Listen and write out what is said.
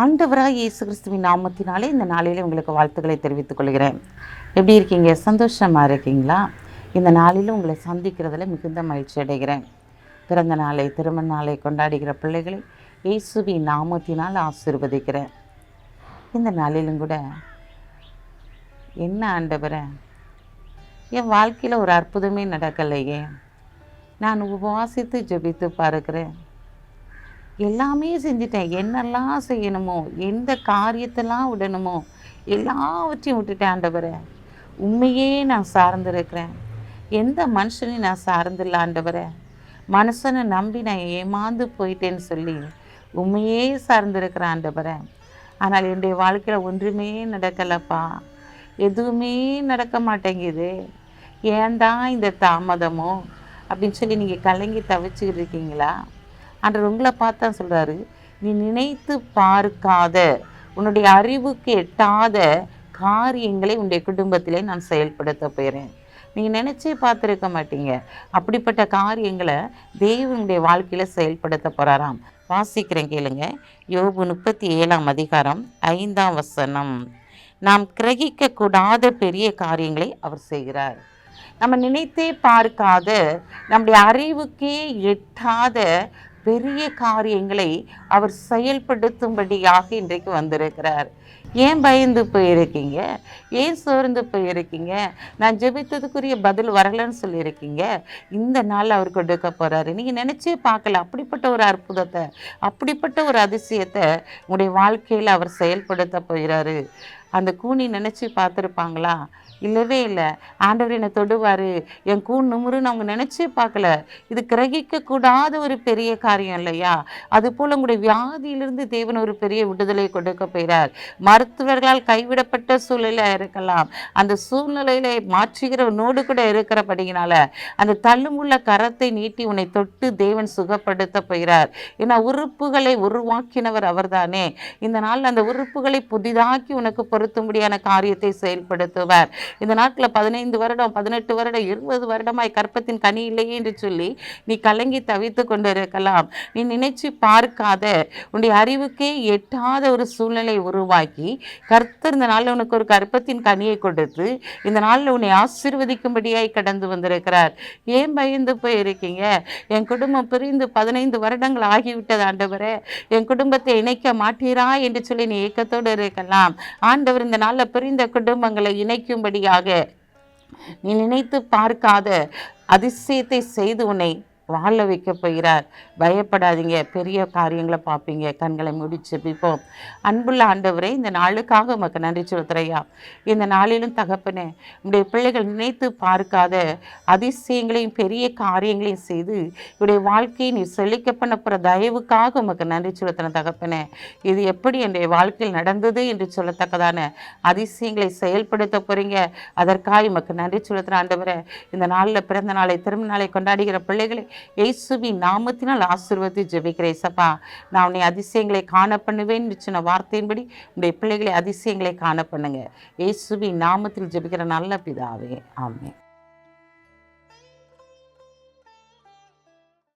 ஆண்டவராக இயேசு கிறிஸ்துவின் நாமத்தினாலே இந்த நாளிலே உங்களுக்கு வாழ்த்துக்களை தெரிவித்துக் கொள்கிறேன். எப்படி இருக்கீங்க? சந்தோஷமாக இருக்கீங்களா? இந்த நாளிலும் உங்களை சந்திக்கிறதுல மிகுந்த மகிழ்ச்சி அடைகிறேன். பிறந்த நாளை திருமண நாளை கொண்டாடுகிற பிள்ளைகளை இயேசுவின் நாமத்தினால் ஆசீர்வதிக்கிறேன். இந்த நாளிலும் கூட என்ன ஆண்டவரை? என் வாழ்க்கையில் ஒரு அற்புதமே நடக்கலையே. நான் உபவாசித்து ஜெபித்து பார்க்குறேன். எல்லாமே செஞ்சிட்டேன். என்னெல்லாம் செய்யணுமோ எந்த காரியத்தெல்லாம் விடணுமோ எல்லாவற்றையும் விட்டுட்டேன் ஆண்டவரை. உண்மையே நான் சார்ந்திருக்கிறேன். எந்த மனுஷனையும் நான் சார்ந்தில்ல ஆண்டவரை. மனுஷனை நம்பி நான் ஏமாந்து போயிட்டேன்னு சொல்லி உண்மையே சார்ந்திருக்கிறேன் ஆண்டவரை. ஆனால் என்னுடைய வாழ்க்கையில் ஒன்றுமே நடக்கலப்பா. எதுவுமே நடக்க மாட்டேங்குது. ஏன் தான் இந்த தாமதமோ? அப்படின்னு சொல்லி நீங்கள் கலங்கி தவிச்சுக்கிட்டு இருக்கீங்களா? அன்று உங்களை பார்த்தா சொல்கிறாரு நீ நினைத்து பார்க்காத உன்னுடைய அறிவுக்கு எட்டாத காரியங்களை உன்னுடைய குடும்பத்திலே நான் செயல்படுத்த போயிறேன் நீங்கள் நினச்சே பார்த்துருக்க மாட்டீங்க. அப்படிப்பட்ட காரியங்களை தேவனுடைய வாழ்க்கையில் செயல்படுத்த போகிறாராம் வாசிக்கிறேன் கேளுங்க. யோபு முப்பத்தி ஏழாம் அதிகாரம் ஐந்தாம் வசனம். நாம் கிரகிக்க கூடாத பெரிய காரியங்களை அவர் செய்கிறார். நம்ம நினைத்தே பார்க்காத நம்முடைய அறிவுக்கே எட்டாத பெரிய காரியங்களை அவர் செயல்படுத்தும்படியாக இன்றைக்கு வந்திருக்கிறார். ஏன் பயந்து போயிருக்கீங்க? ஏன் சோர்ந்து போயிருக்கீங்க? நான் ஜெபித்ததுக்குரிய பதில் வரலன்னு சொல்லியிருக்கீங்க. இந்த நாள் அவர் கொடுக்க போகிறாரு நீங்கள் நினச்சே பார்க்கல அப்படிப்பட்ட ஒரு அற்புதத்தை அப்படிப்பட்ட ஒரு அதிசயத்தை உங்களுடைய வாழ்க்கையில் அவர் செயல்படுத்த போகிறாரு. அந்த கூனி நினச்சி பார்த்துருப்பாங்களா? இல்லவே இல்லை. ஆண்டவர் என்னை தொடுவார். என் கூண் நுமுறுன்னு அவங்க நினச்சே பார்க்கல. இது கிரகிக்க கூடாத ஒரு பெரிய காரியம் இல்லையா? அதுபோல் உங்களுடைய வியாதியிலிருந்து தேவன் ஒரு பெரிய விடுதலை கொடுக்க போகிறார் மருத்துவர்களால் கைவிடப்பட்ட சூழ்நிலை இருக்கலாம். அந்த சூழ்நிலையில மாற்றுகிற நோடு கூட இருக்கிறபடியினால அந்த தள்ளுமுள்ள கரத்தை நீட்டி உன்னை தொட்டு தேவன் சுகப்படுத்த போகிறார் ஏன்னா உறுப்புகளை உருவாக்கினவர் அவர்தானே. இந்த நாள் அந்த உறுப்புகளை புதிதாக்கி உனக்கு பொருத்தும்படியான காரியத்தை செயல்படுத்துவார். இந்த நாட்டில் பதினைந்து வருடம் பதினெட்டு வருடம் இருபது வருடமாய் கற்பத்தின் கனி இல்லையே என்று சொல்லி நீ கலங்கி தவித்து கொண்டிருக்கலாம். நீ நினைச்சு பார்க்காத. உன்னுடைய அறிவுக்கே எட்டாத ஒரு சூழ்நிலை உருவாக்கி கர்த்தர் இந்த நாளில் உனக்கு ஒரு கற்பத்தின் கனியை கொடுத்து இந்த நாளில் உன்னை ஆசிர்வதிக்கும்படியாய் கடந்து வந்திருக்கிறார். ஏன் பயந்து போயிருக்கீங்க? என் குடும்பம் பிரிந்து பதினைந்து வருடங்கள் ஆகிவிட்டது ஆண்டவரே. என் குடும்பத்தை இணைக்க மாட்டீரா? என்று சொல்லி நீ ஏக்கத்தோடு இருக்கலாம். ஆண்டு ஆண்டவர் இந்த நாளில் பிரிந்த குடும்பங்களை இணைக்கும்படியாக நீ நினைத்து பார்க்காத அதிசயத்தை செய்து உன்னை வாழ வைக்க போகிறார். பயப்படாதீங்க. பெரிய காரியங்களை பார்ப்பீங்க. கண்களை முடிச்சு பிப்போம். அன்புள்ள ஆண்டவரே இந்த நாளுக்காக உமக்கு நன்றி சொல்கிறையா இந்த நாளிலும் தகப்பனே உடைய பிள்ளைகள் நினைத்து பார்க்காத அதிசயங்களையும் பெரிய காரியங்களையும் செய்து இவருடைய வாழ்க்கையை நீ செழிக்க பண்ண போகிற தயவுக்காக உமக்கு நன்றி செலுத்தின தகப்பனே. இது எப்படி என்னுடைய வாழ்க்கையில் நடந்தது என்று சொல்லத்தக்கதான அதிசயங்களை செயல்படுத்த போகிறீங்க அதற்காக உமக்கு நன்றி செலுத்துகிற ஆண்டவரை இந்த நாளில் பிறந்த நாளை திரும்ப நாளை கொண்டாடுகிற பிள்ளைகளை இயேசுவின் நாமத்தினால் ஆசிர்வதி ஜெபிக்கிறேன் சப்பா நான் உன்னை அதிசயங்களை காண பண்ணுவேன். சொன்ன வார்த்தையின்படி உடைய பிள்ளைகளை அதிசயங்களை காண பண்ணுங்க. இயேசுவின் நாமத்தில் ஜெபிக்கிற நல்ல பிதாவே. ஆமே